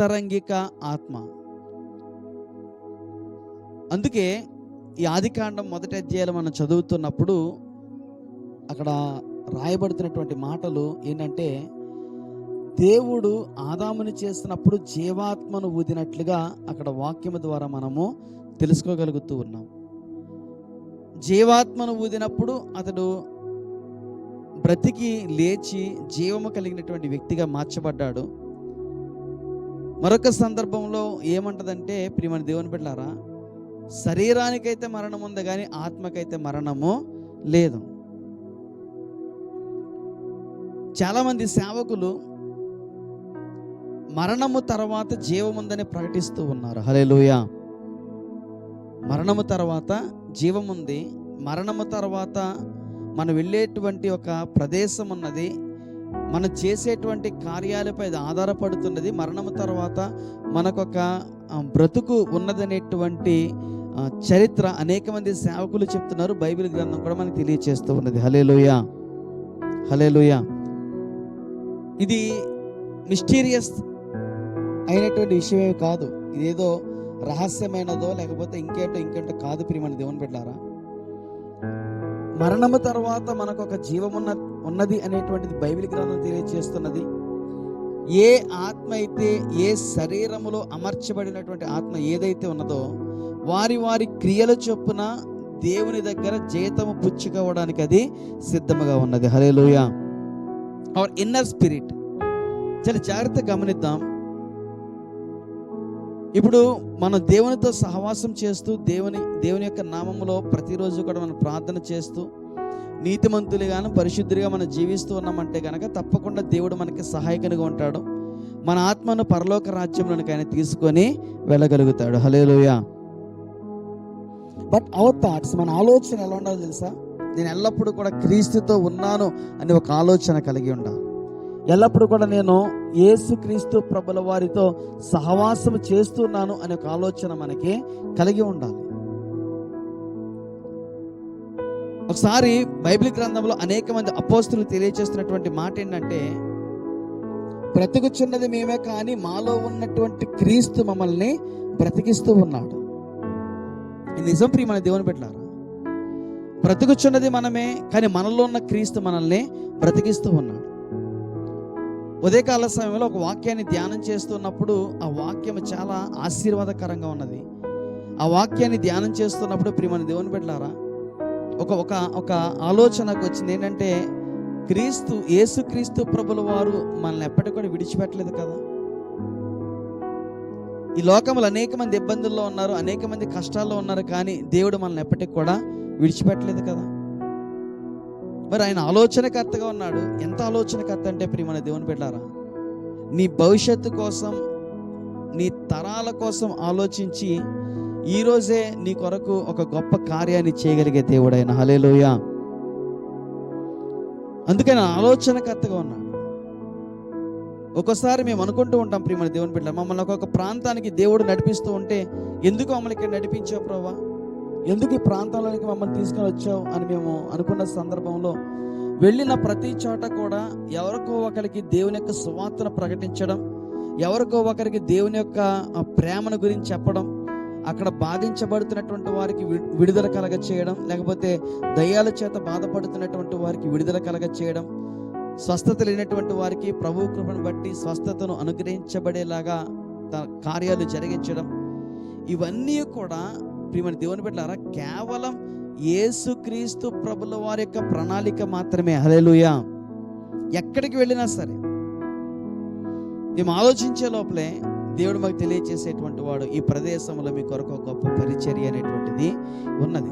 అంతరంగిక ఆత్మ. అందుకే ఈ ఆదికాండం మొదటి అధ్యాయులు మనం చదువుతున్నప్పుడు అక్కడ రాయబడుతున్నటువంటి మాటలు ఏంటంటే దేవుడు ఆదాముని చేస్తున్నప్పుడు జీవాత్మను ఊదినట్లుగా అక్కడ వాక్యము ద్వారా మనము తెలుసుకోగలుగుతూ ఉన్నాం. జీవాత్మను ఊదినప్పుడు అతడు బ్రతికి లేచి జీవము కలిగినటువంటి వ్యక్తిగా మార్చబడ్డాడు. మరొక సందర్భంలో ఏమంటదంటే ప్రియమని దేవుని బిడ్డారా శరీరానికైతే మరణం ఉంది కానీ ఆత్మకైతే మరణము లేదు. చాలామంది సేవకులు మరణము తర్వాత జీవముందని ప్రకటిస్తూ ఉన్నారు. హలేలుయ మరణము తర్వాత జీవముంది మరణము తర్వాత మనం వెళ్ళేటువంటి ఒక ప్రదేశం ఉన్నది. మనం చేసేటువంటి కార్యాలపై ఆధారపడుతున్నది. మరణం తర్వాత మనకొక బ్రతుకు ఉన్నదనేటువంటి చరిత్ర అనేక మంది సేవకులు చెప్తున్నారు. బైబిల్ గ్రంథం కూడా మనకు తెలియచేస్తూ ఉన్నది. హలేలుయ హలేలుయ ఇది మిస్టీరియస్ అయినటువంటి విషయమే కాదు. ఇదేదో రహస్యమైనదో లేకపోతే ఇంకేటో ఇంకేంటో కాదు ప్రియమని దేవుని పెట్టారా మరణము తర్వాత మనకు ఒక జీవమున్న ఉన్నది అనేటువంటిది బైబిల్ గ్రంథం తెలియజేస్తున్నది. ఏ ఆత్మ అయితే ఏ శరీరములో అమర్చబడినటువంటి ఆత్మ ఏదైతే ఉన్నదో వారి వారి క్రియల చొప్పున దేవుని దగ్గర జీతము పుచ్చుకోవడానికి అది సిద్ధముగా ఉన్నది. హలే అవర్ ఇన్నర్ స్పిరిట్ చాలా జాగ్రత్తగా గమనిద్దాం. ఇప్పుడు మనం దేవునితో సహవాసం చేస్తూ దేవుని దేవుని యొక్క నామములో ప్రతిరోజు కూడా మనం ప్రార్థన చేస్తూ నీతిమంతులుగాను పరిశుద్ధులుగా మనం జీవిస్తూ ఉన్నామంటే కనుక తప్పకుండా దేవుడు మనకి సహాయకునిగా ఉంటాడు. మన ఆత్మను పరలోక రాజ్యంలోనికి ఆయన తీసుకొని వెళ్ళగలుగుతాడు. హలేలుయా బట్ అవర్ థాట్స్ మన ఆలోచన ఎలా ఉండాలో తెలుసా? నేను ఎల్లప్పుడూ కూడా క్రీస్తుతో ఉన్నాను అని ఒక ఆలోచన కలిగి ఉండాలి. ఎల్లప్పుడూ కూడా నేను యేసుక్రీస్తు ప్రభుల వారితో సహవాసం చేస్తున్నాను అనే ఒక ఆలోచన మనకి కలిగి ఉండాలి. ఒకసారి బైబిల్ గ్రంథంలో అనేక మంది అపోస్తులు తెలియజేస్తున్నటువంటి మాట ఏంటంటే బ్రతుకుచున్నది మేమే కానీ మాలో ఉన్నటువంటి క్రీస్తు మమ్మల్ని బ్రతికిస్తూ ఉన్నాడు. నిజం నిజం ప్రియమైన దేవుని పెట్టారా బ్రతుకుచున్నది మనమే కానీ మనలో ఉన్న క్రీస్తు మనల్ని బ్రతికిస్తూ ఉన్నాడు. ఉదయకాల సమయంలో ఒక వాక్యాన్ని ధ్యానం చేస్తున్నప్పుడు ఆ వాక్యం చాలా ఆశీర్వాదకరంగా ఉన్నది. ఆ వాక్యాన్ని ధ్యానం చేస్తున్నప్పుడు ప్రియమైన దేవుని పెట్టారా ఒక ఒక ఒక ఆలోచనకు వచ్చింది. ఏంటంటే క్రీస్తు యేసుక్రీస్తు ప్రభుల వారు మనల్ని ఎప్పటికీ కూడా విడిచిపెట్టలేదు కదా. ఈ లోకంలో అనేక మంది ఇబ్బందుల్లో ఉన్నారు అనేక మంది కష్టాల్లో ఉన్నారు కానీ దేవుడు మనల్ని ఎప్పటికి కూడా విడిచిపెట్టలేదు కదా. మరి ఆయన ఆలోచనకర్తగా ఉన్నాడు. ఎంత ఆలోచనకర్త అంటే ప్రియమైన దేవుని పెట్టారా నీ భవిష్యత్తు కోసం నీ తరాల కోసం ఆలోచించి ఈరోజే నీ కొరకు ఒక గొప్ప కార్యాన్ని చేయగలిగే దేవుడైన. హలేలోయ అందుకని ఆలోచనకర్తగా ఉన్నాడు. ఒక్కోసారి మేము అనుకుంటూ ఉంటాం ప్రియమైన దేవుని బిడ్డ మమ్మల్ని ఒక్కొక్క ప్రాంతానికి దేవుడు నడిపిస్తూ ఉంటే ఎందుకు మమ్మల్ని ఇక్కడ నడిపించావు ప్రభా? ఎందుకు ఈ ప్రాంతంలోనికి మమ్మల్ని తీసుకొని వచ్చావు అని మేము అనుకున్న సందర్భంలో వెళ్ళిన ప్రతి చోట కూడా ఎవరికో ఒకరికి దేవుని యొక్క సువార్తను ప్రకటించడం ఎవరికో ఒకరికి దేవుని యొక్క ప్రేమను గురించి చెప్పడం అక్కడ బాధించబడుతున్నటువంటి వారికి విడుదల కలగ చేయడం లేకపోతే దయ్యాల చేత బాధపడుతున్నటువంటి వారికి విడుదల కలగ చేయడం స్వస్థత లేనటువంటి వారికి ప్రభు కృపను బట్టి స్వస్థతను అనుగ్రహించబడేలాగా కార్యాలు జరిగించడం. ఇవన్నీ కూడా ప్రియమని దేవుని పెట్టారా కేవలం యేసుక్రీస్తు ప్రభుల వారి యొక్క ప్రణాళిక మాత్రమే. హలేలుయా ఎక్కడికి వెళ్ళినా సరే. మేము ఆలోచించే లోపలే దేవుడు మాకు తెలియచేసేటువంటి వాడు ఈ ప్రదేశంలో మీ కొరకు గొప్ప పరిచర్య అనేటువంటిది ఉన్నది.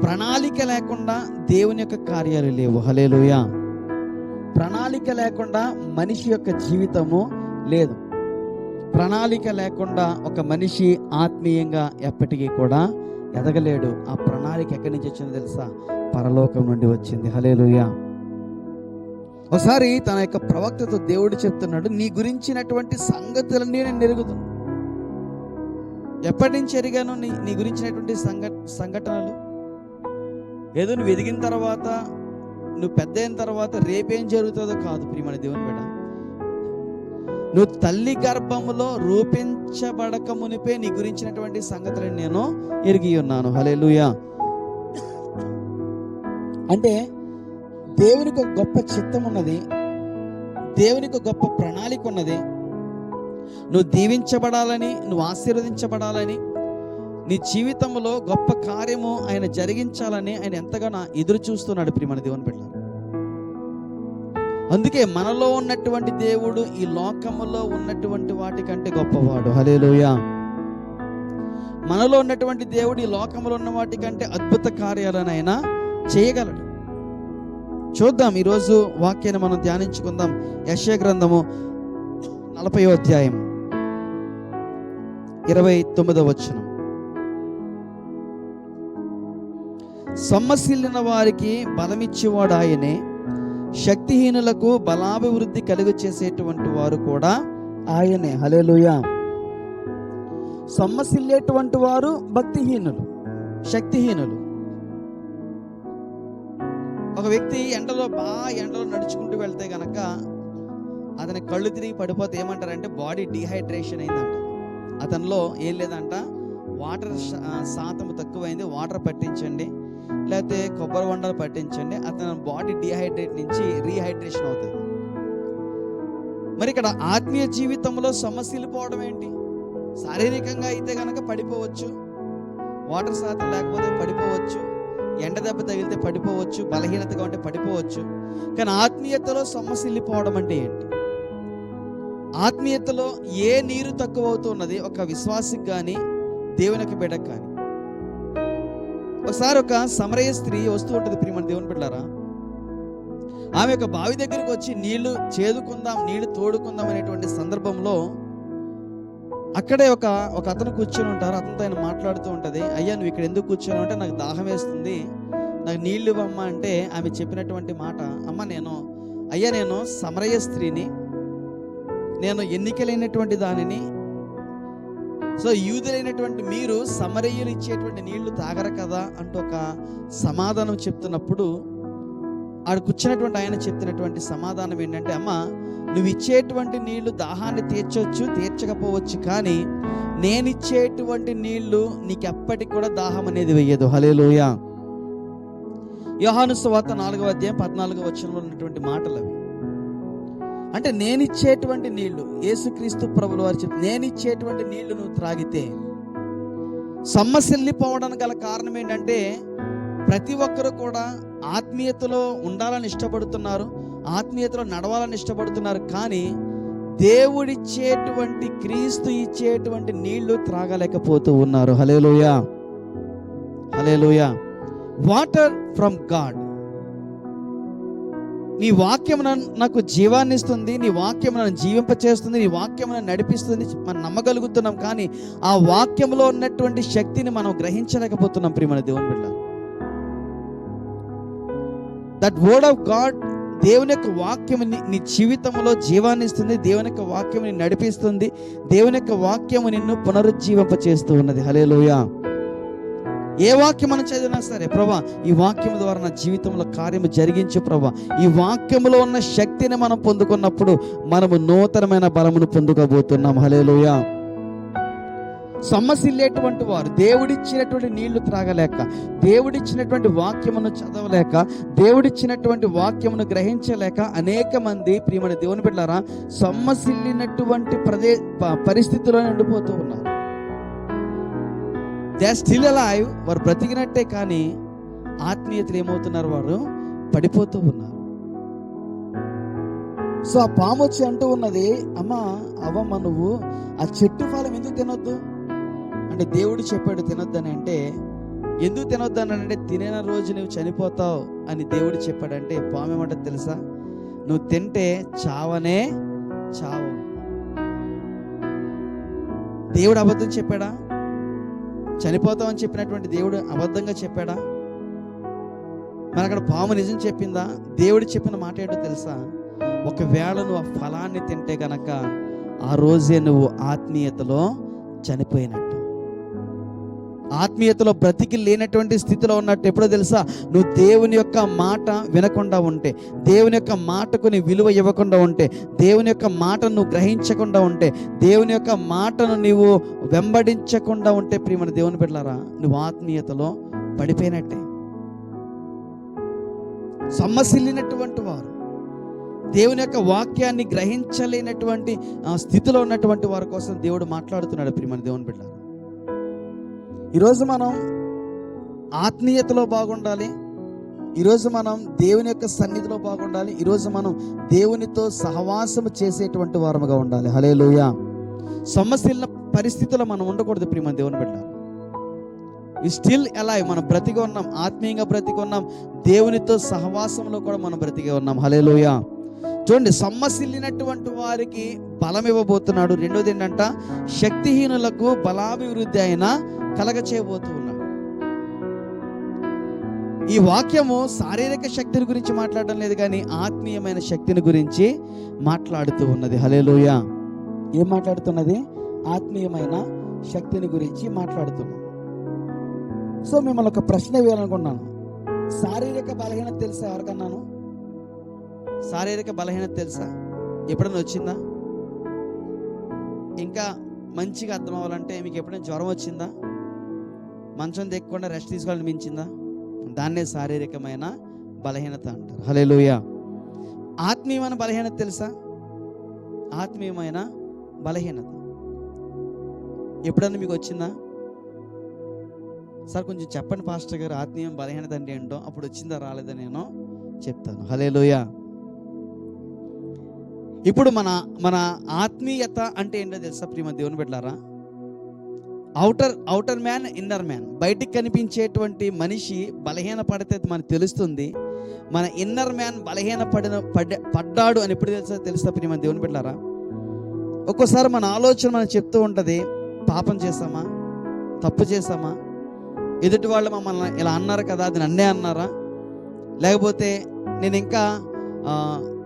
ప్రణాళిక లేకుండా దేవుని యొక్క కార్యాలు లేవు. హలేలుయా ప్రణాళిక లేకుండా మనిషి యొక్క జీవితము లేదు. ప్రణాళిక లేకుండా ఒక మనిషి ఆత్మీయంగా ఎప్పటికీ కూడా ఎదగలేడు. ఆ ప్రణాళిక ఎక్కడి నుంచి వచ్చిందో తెలుసా? పరలోకం నుండి వచ్చింది. హలేలుయా ఒకసారి తన యొక్క ప్రవక్తతో దేవుడు చెప్తున్నాడు నీ గురించినటువంటి సంగతులన్నీ నేను ఎరుగుతున్నాను ఎప్పటి నుంచి ఎరిగాను నీ నీ గురించినటువంటి సంఘ సంఘటనలు? ఏదో నువ్వు ఎదిగిన తర్వాత నువ్వు పెద్ద అయిన తర్వాత రేపేం జరుగుతుందో కాదు ప్రియమైన దేవుని బిడ్డ. నువ్వు తల్లి గర్భములో రూపించబడక మునిపే నీ గురించినటువంటి సంగతులను నేను ఎరిగి ఉన్నాను. హలేలుయా అంటే దేవునికి ఒక గొప్ప చిత్తం ఉన్నది. దేవునికి గొప్ప ప్రణాళిక ఉన్నది. నువ్వు దీవించబడాలని నువ్వు ఆశీర్వదించబడాలని నీ జీవితంలో గొప్ప కార్యము ఆయన జరిగించాలని ఆయన ఎంతగానో ఎదురు చూస్తున్నాడు ప్రియమణ దేవుని బిడ్డ అందుకే మనలో ఉన్నటువంటి దేవుడు ఈ లోకములో ఉన్నటువంటి వాటికంటే గొప్పవాడు. హలేలుయా మనలో ఉన్నటువంటి దేవుడు ఈ లోకంలో ఉన్న వాటికంటే అద్భుత కార్యాలను ఆయన చేయగలడు. చూద్దాం. ఈరోజు వాక్యాన్ని మనం ధ్యానించుకుందాం. యశ గ్రంథము నలభై అధ్యాయం. ఇరవై తొమ్మిదవ వచనం. సొమ్మసిల్లిన వారికి బలమిచ్చేవాడు ఆయనే. శక్తిహీనులకు బలాభివృద్ధి కలుగు చేసేటువంటి వారు కూడా ఆయనే. హలేలుయా సొమ్మసిల్లేటువంటి వారు భక్తిహీనులు శక్తిహీనులు. ఒక వ్యక్తి ఎండలో బాగా ఎండలో నడుచుకుంటూ వెళ్తే గనక అతని కళ్ళు తిరిగి పడిపోతే ఏమంటారంటే బాడీ డిహైడ్రేషన్ అయిందంట. అతనిలో ఏం లేదంట. వాటర్ శాతం తక్కువైంది. వాటర్ పట్టించండి. లేకపోతే కొబ్బరి వండలు పట్టించండి. అతని బాడీ డిహైడ్రేట్ నుంచి రీహైడ్రేషన్ అవుతుంది. మరి ఇక్కడ ఆత్మీయ జీవితంలో సమస్యలు పోవడం ఏంటి? శారీరకంగా అయితే కనుక పడిపోవచ్చు. వాటర్ శాతం లేకపోతే పడిపోవచ్చు. ఎండ దెబ్బ తగిలితే పడిపోవచ్చు బలహీనతగా ఉంటే పడిపోవచ్చు. కానీ ఆత్మీయతలో సొమ్మసిల్లిపోవడం అంటే ఏంటి? ఆత్మీయతలో ఏ నీరు తక్కువ అవుతున్నది ఒక విశ్వాసికి కానీ దేవునికి బిడ్డకు కానీ ఒకసారి ఒక సమరయ స్త్రీ వస్తూ ఉంటుంది ప్రియమణ దేవుని బిడ్డారా ఆమె ఒక బావి దగ్గరికి వచ్చి నీళ్ళు చేదుకుందాం నీళ్ళు తోడుకుందాం అనేటువంటి సందర్భంలో అక్కడే ఒక ఒక అతను కూర్చొని ఉంటారు. అతనితో ఆయన మాట్లాడుతూ ఉంటుంది. అయ్యా నువ్వు ఇక్కడ ఎందుకు కూర్చొని ఉంటే నాకు దాహం వేస్తుంది. నాకు నీళ్ళు ఇవ్వమ్మా అంటే ఆమె చెప్పినటువంటి మాట. అమ్మ నేను అయ్యా నేను సమరయ స్త్రీని. నేను ఎన్నికలైనటువంటి దానిని. సో యూదులైనటువంటి మీరు సమరయ్యులు ఇచ్చేటువంటి నీళ్ళు తాగరు కదా అంటూ ఒక సమాధానం చెప్తున్నప్పుడు ఆడ కూర్చున్నటువంటి ఆయన చెప్తున్నటువంటి సమాధానం ఏంటంటే అమ్మ నువ్వు ఇచ్చేటువంటి నీళ్ళు దాహాన్ని తీర్చవచ్చు తీర్చకపోవచ్చు కానీ నేను ఇచ్చేటువంటి నీళ్ళు నీకు ఎప్పటికి కూడా దాహం అనేది వెయ్యదు. హలేలోయ యోహాను సువార్త నాలుగవ అధ్యాయం పద్నాలుగో వచనంలో ఉన్నటువంటి మాటలు అవి. అంటే నేను ఇచ్చేటువంటి నీళ్ళు యేసుక్రీస్తు ప్రభుల వారు చెప్తే నేను ఇచ్చేటువంటి నీళ్ళు నువ్వు త్రాగితే సమ్మసిల్లిపోవడానికి గల కారణం ఏంటంటే ప్రతి ఒక్కరు కూడా ఆత్మీయతలో ఉండాలని ఇష్టపడుతున్నారు ఆత్మీయతలో నడవాలని ఇష్టపడుతున్నారు కానీ దేవుడిచ్చేటువంటి క్రీస్తు ఇచ్చేటువంటి నీళ్ళు త్రాగలేకపోతూ ఉన్నారు. Hallelujah hallelujah water from God. నీ వాక్యం నాకు జీవాన్ని ఇస్తుంది నీ వాక్యం నన్ను జీవింపచేస్తుంది నీ వాక్యం నన్ను నడిపిస్తుంది మనం నమ్మగలుగుతున్నాం కానీ ఆ వాక్యంలో ఉన్నటువంటి శక్తిని మనం గ్రహించలేకపోతున్నాం ప్రియమైన దేవుని బిడ్డ దట్ వర్డ్ ఆఫ్ గాడ్ దేవుని యొక్క వాక్యం నీ- జీవితంలో జీవాన్ని ఇస్తుంది దేవుని యొక్క వాక్యం నిన్ను నడిపిస్తుంది దేవుని యొక్క వాక్యము నిన్ను పునరుజ్జీవింప చేస్తూ ఉన్నది. హలేలోయ ఏ వాక్యం మనం చదివినా సరే ప్రభా ఈ వాక్యం ద్వారా నా జీవితంలో కార్యము జరిగించు ప్రభా. ఈ వాక్యంలో ఉన్న శక్తిని మనం పొందుకున్నప్పుడు మనము నూతనమైన బలమును పొందుకోబోతున్నాం. హలేలోయ సమస్యలేటువంటి వారు దేవుడిచ్చినటువంటి నీళ్ళు త్రాగలేక దేవుడిచ్చినటువంటి వాక్యమును చదవలేక దేవుడిచ్చినటువంటి వాక్యమును గ్రహించలేక అనేక మంది ప్రియమైన దేవుని బిడ్డారా సమ్మసిల్లినటువంటి ప్రదే ప- పరిస్థితిలో ఉండిపోతూ ఉన్నారు. దే స్టిల్ అలైవ్ వారు బ్రతికినట్టే కానీ ఆత్మీయతలు ఏమవుతున్నారు వారు? పడిపోతూ ఉన్నారు. సో ఆ పాము వచ్చి అంటూ ఉన్నది అమ్మ అవ్వమ్మ నువ్వు ఆ చెట్టు ఫలం ఎందుకు తినొద్దు? అంటే దేవుడు చెప్పాడు తినొద్దని అంటే ఎందుకు తినొద్దని అంటే తినిన రోజు నువ్వు చనిపోతావు అని దేవుడు చెప్పాడంటే పాము ఏమంటది తెలుసా? నువ్వు తింటే చావనే చావు. దేవుడు అబద్ధం చెప్పాడా? చనిపోతావు అని చెప్పినటువంటి దేవుడు అబద్ధంగా చెప్పాడా? మరి అక్కడ పాము నిజం చెప్పిందా? దేవుడు చెప్పిన మాట ఏంటో తెలుసా? ఒకవేళ నువ్వు ఆ ఫలాన్ని తింటే గనక ఆ రోజే నువ్వు ఆత్మీయతలో చనిపోయినట్టు. ఆత్మీయతలో బ్రతికి లేనటువంటి స్థితిలో ఉన్నట్టు ఎప్పుడో తెలుసా? నువ్వు దేవుని యొక్క మాట వినకుండా ఉంటే దేవుని యొక్క మాటకు నీ విలువ ఇవ్వకుండా ఉంటే దేవుని యొక్క మాటను నువ్వు గ్రహించకుండా ఉంటే దేవుని యొక్క మాటను నీవు వెంబడించకుండా ఉంటే ప్రియమని దేవుని బిడ్డలారా నువ్వు ఆత్మీయతలో పడిపోయినట్టే. సొమ్మసిల్లినటువంటి వారు దేవుని యొక్క వాక్యాన్ని గ్రహించలేనటువంటి స్థితిలో ఉన్నటువంటి వారి కోసం దేవుడు మాట్లాడుతున్నాడు ప్రియమని దేవుని బిడ్డ ఈరోజు మనం ఆత్మీయతలో బాగుండాలి. ఈరోజు మనం దేవుని యొక్క సన్నిధిలో బాగుండాలి. ఈరోజు మనం దేవునితో సహవాసం చేసేటువంటి వారముగా ఉండాలి. హలే లూయ సమస్యల పరిస్థితుల్లో మనం ఉండకూడదు ప్రియమ దేవుని బిడ్డ. ఈ స్టిల్ ఎలా మనం బ్రతికి ఉన్నాం. ఆత్మీయంగా బ్రతికి ఉన్నాం. దేవునితో సహవాసంలో కూడా మనం బ్రతికి ఉన్నాం. హలే చూడండి సమ్మసిల్లినటువంటి వారికి బలం ఇవ్వబోతున్నాడు రెండోది ఏంటంట శక్తిహీనులకు బలాభివృద్ధి అయిన కలగ చేయబోతూ ఉన్నాడు ఈ వాక్యము శారీరక శక్తిని గురించి మాట్లాడడం లేదు కానీ ఆత్మీయమైన శక్తిని గురించి మాట్లాడుతూ ఉన్నది. హలేలోయ ఏం మాట్లాడుతున్నది? ఆత్మీయమైన శక్తిని గురించి మాట్లాడుతున్నాం. సో మిమ్మల్ని ఒక ప్రశ్న వేయాలనుకున్నాను. శారీరక బలహీనత తెలిసే ఎవరికన్నాను? శారీరక బలహీనత తెలుసా? ఎప్పుడైనా వచ్చిందా? ఇంకా మంచిగా అర్థం అవ్వాలంటే మీకు ఎప్పుడైనా జ్వరం వచ్చిందా? మంచం తెక్కకుండా రెస్ట్ తీసుకోవాలని మించిందా? దాన్నే శారీరకమైన బలహీనత అంటారు. హలేలుయ ఆత్మీయమైన బలహీనత తెలుసా? ఆత్మీయమైన బలహీనత. ఎప్పుడన్నా మీకు వచ్చిందా? సార్ కొంచెం చెప్పండి పాస్టర్ గారు ఆత్మీయం బలహీనత అంటే ఏంటో? అప్పుడు వచ్చిందా రాలేదా నేను చెప్తాను. హలేలుయ ఇప్పుడు మన మన ఆత్మీయత అంటే ఏంటో తెలుసా ప్రియమ దేవుని బిడ్డారా outer outer man inner man. బయటికి కనిపించేటువంటి మనిషి బలహీన పడితే మనకు తెలుస్తుంది మన ఇన్నర్ మ్యాన్ బలహీన పడిన పడ్డ పడ్డాడు అని ఎప్పుడు తెలుసా తెలుస్తా ప్రియమ దేవుని బిడ్డారా ఒక్కోసారి మన ఆలోచన మనం చెప్తూ ఉంటుంది పాపం చేసామా తప్పు చేసామా ఎదుటి వాళ్ళు మమ్మల్ని ఇలా అన్నారు కదా అది నన్నే అన్నారా? లేకపోతే నేను ఇంకా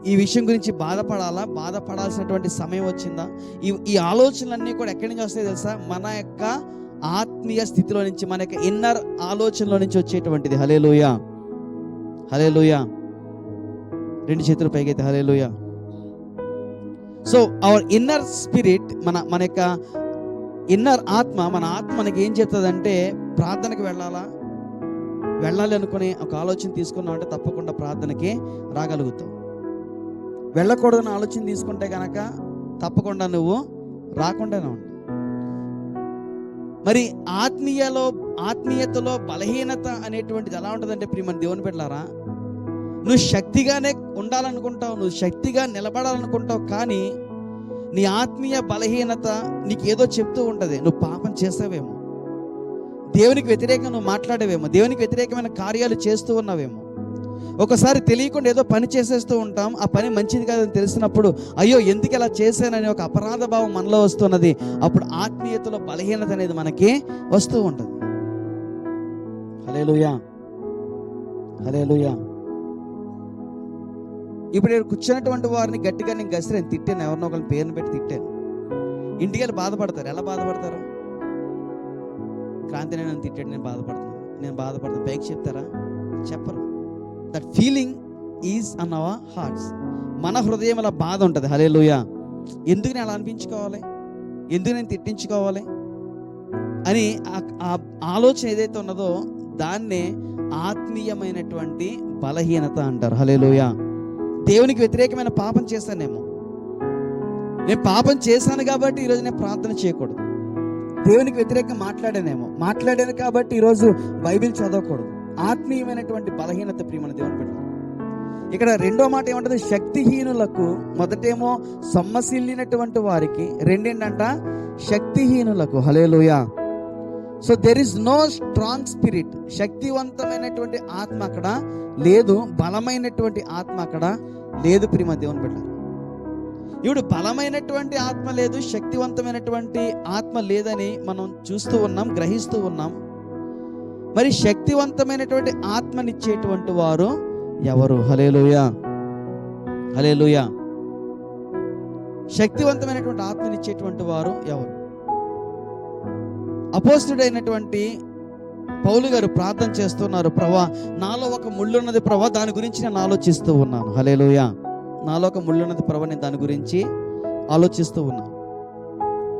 ఈ విషయం గురించి బాధపడాలా? బాధపడాల్సినటువంటి సమయం వచ్చిందా? ఈ ఈ ఆలోచనలన్నీ కూడా ఎక్కడి నుంచి వస్తాయి తెలుసా? మన యొక్క ఆత్మీయ స్థితిలో నుంచి మన యొక్క ఇన్నర్ ఆలోచనలో నుంచి వచ్చేటువంటిది. హలే లూయ హలే లూయ రెండు చేతులు పైకైతే హలే లూయ సో అవర్ ఇన్నర్ స్పిరిట్ మన మన యొక్క ఇన్నర్ ఆత్మ మన ఆత్మ మనకి ఏం చెప్తుందంటే ప్రార్థనకి వెళ్ళాలా? వెళ్ళాలి అనుకునే ఒక ఆలోచన తీసుకున్నామంటే తప్పకుండా ప్రార్థనకి రాగలుగుతాం. వెళ్ళకూడదని ఆలోచన తీసుకుంటే కనుక తప్పకుండా నువ్వు రాకుండానే ఉంటావు మరి ఆత్మీయలో ఆత్మీయతలో బలహీనత అనేటువంటిది ఎలా ఉంటుందంటే ప్రియమని దేవుని పెట్టారా నువ్వు శక్తిగానే ఉండాలనుకుంటావు నువ్వు శక్తిగా నిలబడాలనుకుంటావు కానీ నీ ఆత్మీయ బలహీనత నీకు ఏదో చెప్తూ ఉంటుంది నువ్వు పాపం చేసావేమో. దేవునికి వ్యతిరేకంగా నువ్వు మాట్లాడేవేమో. దేవునికి వ్యతిరేకమైన కార్యాలు చేస్తూ ఉన్నావేమో. ఒకసారి తెలియకుండా ఏదో పని చేసేస్తూ ఉంటాం. ఆ పని మంచిది కాదని తెలిసినప్పుడు అయ్యో ఎందుకు ఇలా చేశానని ఒక అపరాధ భావం మనలో వస్తున్నది. అప్పుడు ఆత్మీయతలో బలహీనత అనేది మనకి వస్తూ ఉంటుంది. హలేలుయా హలేలుయా ఇప్పుడు నేను కూర్చున్నటువంటి వారిని గట్టిగా నేను గసిరాను తిట్టాను. ఎవరినో ఒకరిని పేరుని పెట్టి తిట్టాను. ఇంటికి వెళ్ళి బాధపడతారు. ఎలా బాధపడతారు? క్రాంతి నేను తిట్టాడు. నేను బాధపడుతున్నాను నేను బాధపడతాను. పైకి చెప్తారా? చెప్పరు. That feeling is in our hearts మన హృదయం అలా బాధ ఉంటుంది. హలే లూయ ఎందుకు నేను అలా అనిపించుకోవాలి? ఎందుకు నేను తిట్టించుకోవాలి? అని ఆ- ఆ ఆలోచన ఏదైతే ఉన్నదో దాన్నే ఆత్మీయమైనటువంటి బలహీనత అంటారు. హలే లూయ దేవునికి వ్యతిరేకమైన పాపం చేశానేమో నేను పాపం చేశాను కాబట్టి ఈరోజు నేను ప్రార్థన చేయకూడదు. దేవునికి వ్యతిరేకంగా మాట్లాడానేమో. మాట్లాడాను కాబట్టి ఈరోజు బైబిల్ చదవకూడదు. ఆత్మీయమైనటువంటి బలహీనత ప్రియమైన దేవుని బిడ్డ ఇక్కడ రెండో మాట ఏమంటది? శక్తిహీనులకు మొదటేమో సొమ్మసిల్లినటువంటి వారికి రెండేంటంట? శక్తిహీనులకు. Hallelujah so there is no strong spirit శక్తివంతమైనటువంటి ఆత్మ అక్కడ లేదు. బలమైనటువంటి ఆత్మ అక్కడ లేదు ప్రియమ దేవుని బిడ్డ ఇప్పుడు బలమైనటువంటి ఆత్మ లేదు శక్తివంతమైనటువంటి ఆత్మ లేదని మనం చూస్తూ ఉన్నాం గ్రహిస్తూ ఉన్నాం. మరి శక్తివంతమైనటువంటి ఆత్మనిచ్చేటువంటి వారు ఎవరు? హలేలుయా హలేలుయా శక్తివంతమైనటువంటి ఆత్మనిచ్చేటువంటి వారు ఎవరు? అపోస్తుడైనటువంటి పౌలు గారు ప్రార్థన చేస్తున్నారు. ప్రభా నాలో ఒక ముళ్ళున్నది ప్రభా దాని గురించి నేను ఆలోచిస్తూ ఉన్నాను. హలేలుయ నాలో ఒక ముళ్ళున్నది ప్రభా నేను దాని గురించి ఆలోచిస్తూ ఉన్నాను.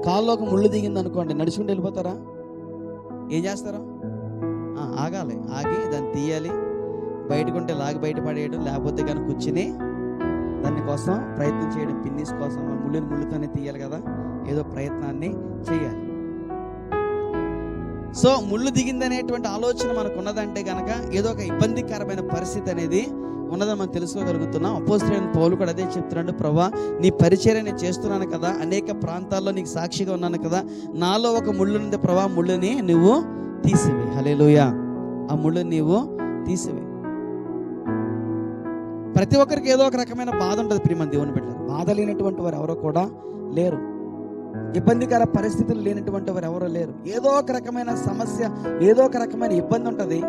కాల్లో ఒక ముళ్ళు దిగింది అనుకోండి నడుచుకుంటూ వెళ్ళిపోతారా? ఏం చేస్తారా? ఆగాలి. ఆగి దాన్ని తీయాలి. బయటకుంటే లాగి బయట పడేయడం లేకపోతే కనుక కూర్చుని దాని కోసం ప్రయత్నం చేయడం పిన్నిస్ కోసం ముళ్ళుని ముళ్ళుతోనే తీయాలి కదా. ఏదో ప్రయత్నాన్ని చేయాలి. సో ముళ్ళు దిగిందనేటువంటి ఆలోచన మనకు ఉన్నదంటే కనుక ఏదో ఒక ఇబ్బందికరమైన పరిస్థితి అనేది ఉన్నదని మనం తెలుసుకోగలుగుతున్నాం. అపోజిట్ పౌలు కూడా అదే చెప్తున్నాడు ప్రభా నీ పరిచర్య నేను చేస్తున్నాను కదా. అనేక ప్రాంతాల్లో నీకు సాక్షిగా ఉన్నాను కదా. నాలో ఒక ముళ్ళు ఉంది ప్రభా ముళ్ళుని నువ్వు తీసివే. హలేలుయా ఆ ముళ్ళు నీవు తీసివే. ప్రతి ఒక్కరికి ఏదో ఒక రకమైన బాధ ఉంటుంది ప్రియమ దేవుని బిడ్డలు బాధ లేనటువంటి వారు ఎవరో కూడా లేరు. ఇబ్బందికర పరిస్థితులు లేనటువంటి వారు ఎవరో లేరు. ఏదో ఒక రకమైన సమస్య ఏదో ఒక రకమైన ఇబ్బంది ఉంటుంది.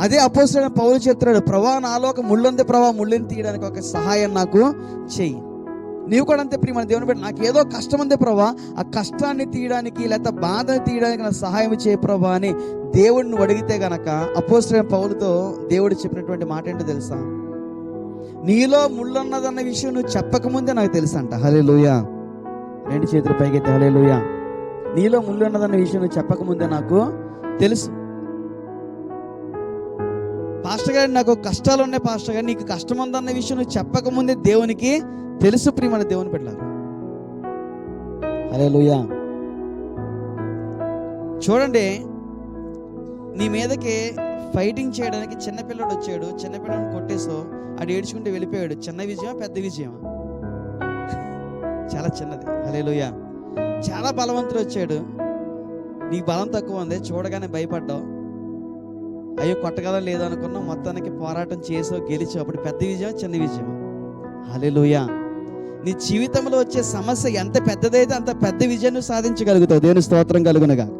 అదే అపోసిన పౌరు చెప్తున్నాడు ప్రభా నాలో ఒక ముళ్ళుంది ప్రభా ముళ్ళుని తీయడానికి ఒక సహాయం నాకు చెయ్యి. నీవు కూడా అంతే ప్రియమైన దేవుని బట్టి నాకు ఏదో కష్టం ఉంది ప్రభా. ఆ కష్టాన్ని తీయడానికి లేకపోతే బాధని తీయడానికి నాకు సహాయం చేయ ప్రభా అని దేవుడిని అడిగితే గనక అపోసిన పౌరుతో దేవుడు చెప్పినటువంటి మాట ఏంటో తెలుసా? నీలో ముళ్ళున్నదన్న విషయం నువ్వు చెప్పకముందే నాకు తెలుసు అంట హలే రెండు చేతులు పైకి హలే నీలో ముళ్ళున్నదన్న విషయం నువ్వు చెప్పకముందే నాకు తెలుసు. పాస్టర్ గారు నాకు కష్టాలు ఉన్నాయి పాస్టర్ గారు నీకు కష్టం ఉందన్న విషయం నువ్వు చెప్పకముందే దేవునికి తెలుసు ప్రియమైన దేవుని పెట్టారు హలే చూడండి నీ మీదకి ఫైటింగ్ చేయడానికి చిన్నపిల్లడు వచ్చాడు చిన్నపిల్లడిని కొట్టేసో ఆడు ఏడ్చుకుంటూ వెళ్ళిపోయాడు. చిన్న విజయమా పెద్ద విజయమా? చాలా చిన్నది. హలే చాలా బలవంతుడు వచ్చాడు. నీకు బలం తక్కువ ఉంది చూడగానే భయపడ్డావు. అయ్యో కొట్టగలం లేదనుకున్నావు మొత్తానికి పోరాటం చేసావు గెలిచావు. అప్పుడు పెద్ద విజయం చిన్న విజయం హలే నీ జీవితంలో వచ్చే సమస్య ఎంత పెద్దదైతే అంత పెద్ద విజయాన్ని సాధించగలుగుతావు. దేవుని స్తోత్రం కలుగునగా.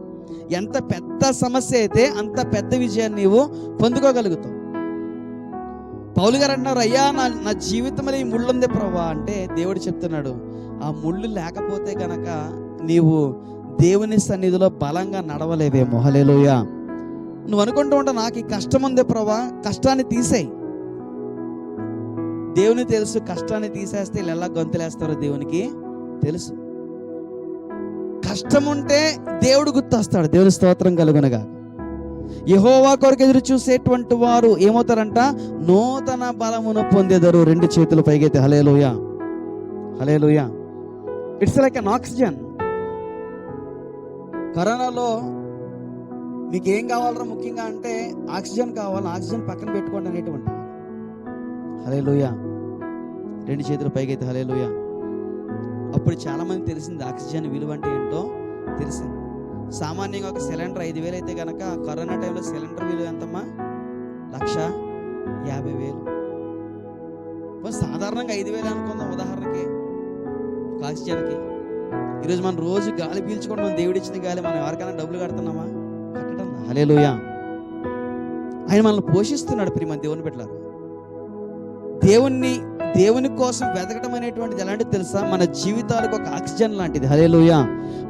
ఎంత పెద్ద సమస్య అయితే అంత పెద్ద విజయాన్ని నీవు పొందుకోగలుగుతావు. పౌలు గారు అంటున్నారు అయ్యా నా నా జీవితంలో ఈ ముళ్ళు ఉంది ప్రభా. అంటే దేవుడు చెప్తున్నాడు ఆ ముళ్ళు లేకపోతే గనక నీవు దేవుని సన్నిధిలో బలంగా నడవలేవేమో. హలేలోయ నువ్వు అనుకుంటూ ఉంటా నాకు ఈ కష్టం ఉంది ప్రభా కష్టాన్ని తీసేయి. దేవుని తెలుసు కష్టాన్ని తీసేస్తే వీళ్ళు ఎలా గొంతులేస్తారో దేవునికి తెలుసు. కష్టం ఉంటే దేవుడు గుర్తొస్తాడు దేవుని స్తోత్రం కలుగునగా. యహోవా కొరకు ఎదురు చూసేటువంటి వారు ఏమవుతారంట? నూతన బలమును పొందేదరు రెండు చేతులు పైగైతే హలేలుయ హలేలుయ ఇట్స్ లైక్ అన్ ఆక్సిజన్ కరోనాలో మీకు ఏం కావాలరా ముఖ్యంగా అంటే ఆక్సిజన్ కావాలి? ఆక్సిజన్ పక్కన పెట్టుకోండి అనేటువంటి హలే లూయ రెండు చేతుల పైగా అయితే హలే లూయ అప్పుడు చాలా మంది తెలిసింది ఆక్సిజన్ విలువ అంటే ఏంటో తెలిసింది. సామాన్యంగా ఒక సిలిండర్ ఐదు వేలు అయితే కనుక కరోనా టైంలో సిలిండర్ విలువ ఎంతమ్మా? లక్ష యాభై వేలు. సాధారణంగా ఐదు వేలు అనుకుందాం ఉదాహరణకి. ఒక ఆక్సిజన్కి. ఈరోజు మనం రోజు గాలి పీల్చుకుంటున్నాం దేవుడిచ్చిన గాలి మనం ఎవరికైనా డబ్బులు కడుతున్నామా? కట్టడం హలే ఆయన మనల్ని పోషిస్తున్నాడు ప్రియమ దేవుని పెట్టారు దేవుణ్ణి దేవుని కోసం వెతకడం అనేటువంటిది ఎలాంటిది తెలుసా? మన జీవితాలకు ఒక ఆక్సిజన్ లాంటిది. హలేలుయ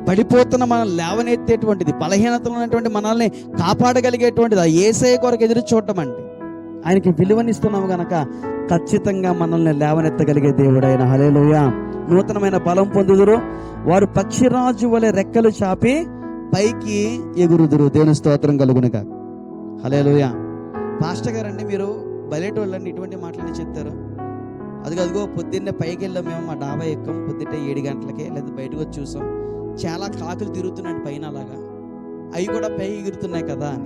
పడిపోతున్న మనం లేవనెత్తేటువంటిది బలహీనతలు ఉన్నటువంటి మనల్ని కాపాడగలిగేటువంటిది ఆ ఏసఐ కొరకు ఎదురు చూడటం అండి. ఆయనకి విలువనిస్తున్నాం గనక ఖచ్చితంగా మనల్ని లేవనెత్తగలిగే దేవుడైన హలే హలేలుయ నూతనమైన బలం పొందుదురు. వారు పక్షిరాజు వలె రెక్కలు చాపి పైకి ఎగురుదురు. దేవుని స్తోత్రం కలుగునుగా హలేలుయ పాస్టర్ గారండి మీరు బయటోళ్ళండి ఇటువంటి మాటలని చెప్తారు. అది అదిగో పొద్దున్నే పైకి వెళ్ళాం మేము మా డాబా ఎక్కాం. పొద్దున్నే ఏడు గంటలకే లేదా బయటకు వచ్చి చూసాం. చాలా కాకులు తిరుగుతున్నాయి పైన అలాగా. అవి కూడా పైకి ఎగురుతున్నాయి కదా అని.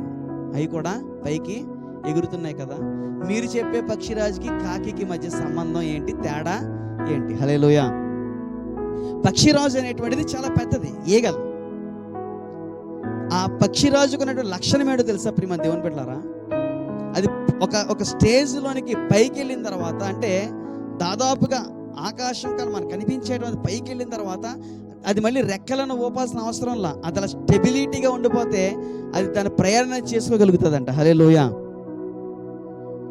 అవి కూడా పైకి ఎగురుతున్నాయి కదా. మీరు చెప్పే పక్షిరాజుకి కాకికి మధ్య సంబంధం ఏంటి? తేడా ఏంటి? హలేలోయ పక్షిరాజు అనేటువంటిది చాలా పెద్దది. ఈగలు పక్షిరాజుకు ఉన్నటువంటి లక్షణం ఏంటో తెలుసా ప్రియమ దేవుని పెట్టారా అది ఒక ఒక స్టేజ్లోనికి పైకి వెళ్ళిన తర్వాత అంటే దాదాపుగా ఆకాశం కానీ మనకు కనిపించేటువంటి పైకి వెళ్ళిన తర్వాత అది మళ్ళీ రెక్కలను ఊపాల్సిన అవసరంలా అది అలా స్టెబిలిటీగా ఉండిపోతే అది తన ప్రయాణం చేసుకోగలుగుతుందంట. హలే లోయ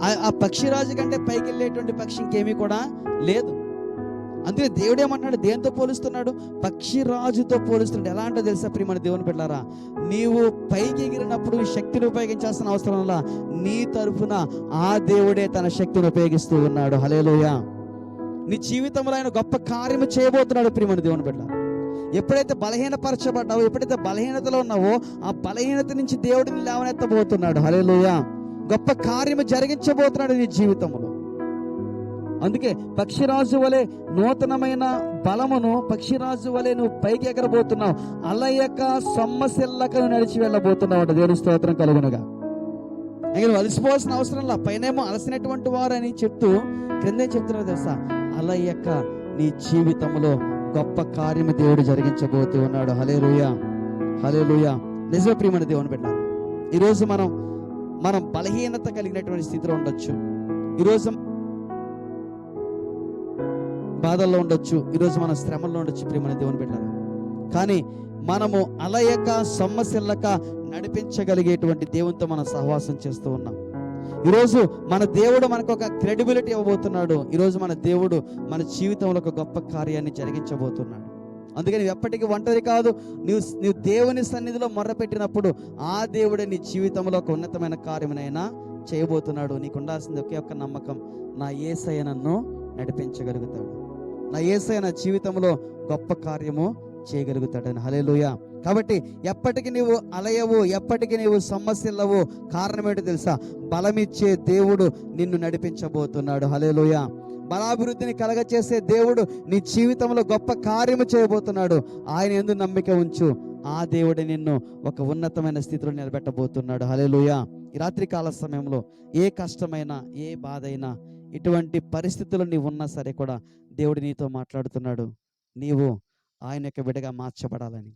ఆ పక్షిరాజు కంటే పైకి వెళ్ళేటువంటి పక్షి ఇంకేమీ కూడా లేదు. అందుకే దేవుడు ఏమంటున్నాడు దేంతో పోలుస్తున్నాడు పక్షిరాజుతో పోలుస్తున్నాడు. ఎలా అంటే తెలుసా ప్రియమణ దేవుని పెట్టారా నీవు పైకి ఎగిరినప్పుడు శక్తిని ఉపయోగించాల్సిన అవసరం వల్ల నీ తరఫున ఆ దేవుడే తన శక్తిని ఉపయోగిస్తూ ఉన్నాడు. హలేలోయ నీ జీవితంలో ఆయన గొప్ప కార్యము చేయబోతున్నాడు ప్రియమణ దేవుని పెట్ట ఎప్పుడైతే బలహీనపరచబడ్డావో ఎప్పుడైతే బలహీనతలో ఉన్నావో ఆ బలహీనత నుంచి దేవుడిని లేవనెత్తబోతున్నాడు. హలేలోయ గొప్ప కార్యము జరిగించబోతున్నాడు నీ జీవితంలో. అందుకే పక్షిరాజు వలె నూతనమైన బలమును పక్షిరాజు వలె నువ్వు పైకి ఎగరబోతున్నావు. అలయక సొమ్మసిల్లక నువ్వు నడిచి వెళ్ళబోతున్నావు అంట. దేవుని స్తోత్రం కలుగునగా. ఇంకా నువ్వు అలసిపోవాల్సిన అవసరం లా పైనేమో అలసినటువంటి వారు అని చెప్తూ క్రిందే చెప్తున్నారు తెలుసా? అలయక నీ జీవితంలో గొప్ప కార్యము దేవుడు జరిగించబోతూ ఉన్నాడు. హలే రూయ హలే లూయ నిజ దేవుని పెట్టారు ఈరోజు మనం మనం బలహీనత కలిగినటువంటి స్థితిలో ఉండొచ్చు. ఈరోజు బాధల్లో ఉండొచ్చు ఈరోజు మన శ్రమల్లో ఉండొచ్చు ప్రియమైన దేవుని పెట్టారు కానీ మనము అలయక సొమ్మసిల్లక నడిపించగలిగేటువంటి దేవునితో మనం సహవాసం చేస్తూ ఉన్నాం. ఈరోజు మన దేవుడు మనకు ఒక క్రెడిబిలిటీ ఇవ్వబోతున్నాడు. ఈరోజు మన దేవుడు మన జీవితంలో ఒక గొప్ప కార్యాన్ని జరిగించబోతున్నాడు. అందుకని ఎప్పటికీ ఒంటరి కాదు. నువ్వు నువ్వు దేవుని సన్నిధిలో మొర్రపెట్టినప్పుడు ఆ దేవుడే నీ జీవితంలో ఒక ఉన్నతమైన కార్యమునైనా చేయబోతున్నాడు. నీకు ఉండాల్సింది ఒకే ఒక్క నమ్మకం. నా ఏసయ నన్ను నడిపించగలుగుతాడు. నా ఏసయ్య నా జీవితంలో గొప్ప కార్యము చేయగలుగుతాడని. హలేలుయ కాబట్టి ఎప్పటికి నీవు అలయవు ఎప్పటికి నీవు సమస్యలవు కారణం ఏంటో తెలుసా? బలమిచ్చే దేవుడు నిన్ను నడిపించబోతున్నాడు. హలేలుయ బలాభివృద్ధిని కలగచేసే దేవుడు నీ జీవితంలో గొప్ప కార్యము చేయబోతున్నాడు. ఆయన ఎందు నమ్మిక ఉంచు. ఆ దేవుడు నిన్ను ఒక ఉన్నతమైన స్థితిలో నిలబెట్టబోతున్నాడు. హలేలుయ ఈ రాత్రి కాల సమయంలో ఏ కష్టమైనా ఏ బాధ అయినా ఇటువంటి పరిస్థితులు నీవు ఉన్నా సరే కూడా దేవుడు నీతో మాట్లాడుతున్నాడు. నీవు ఆయన యొక్క విడగా మార్చబడాలని.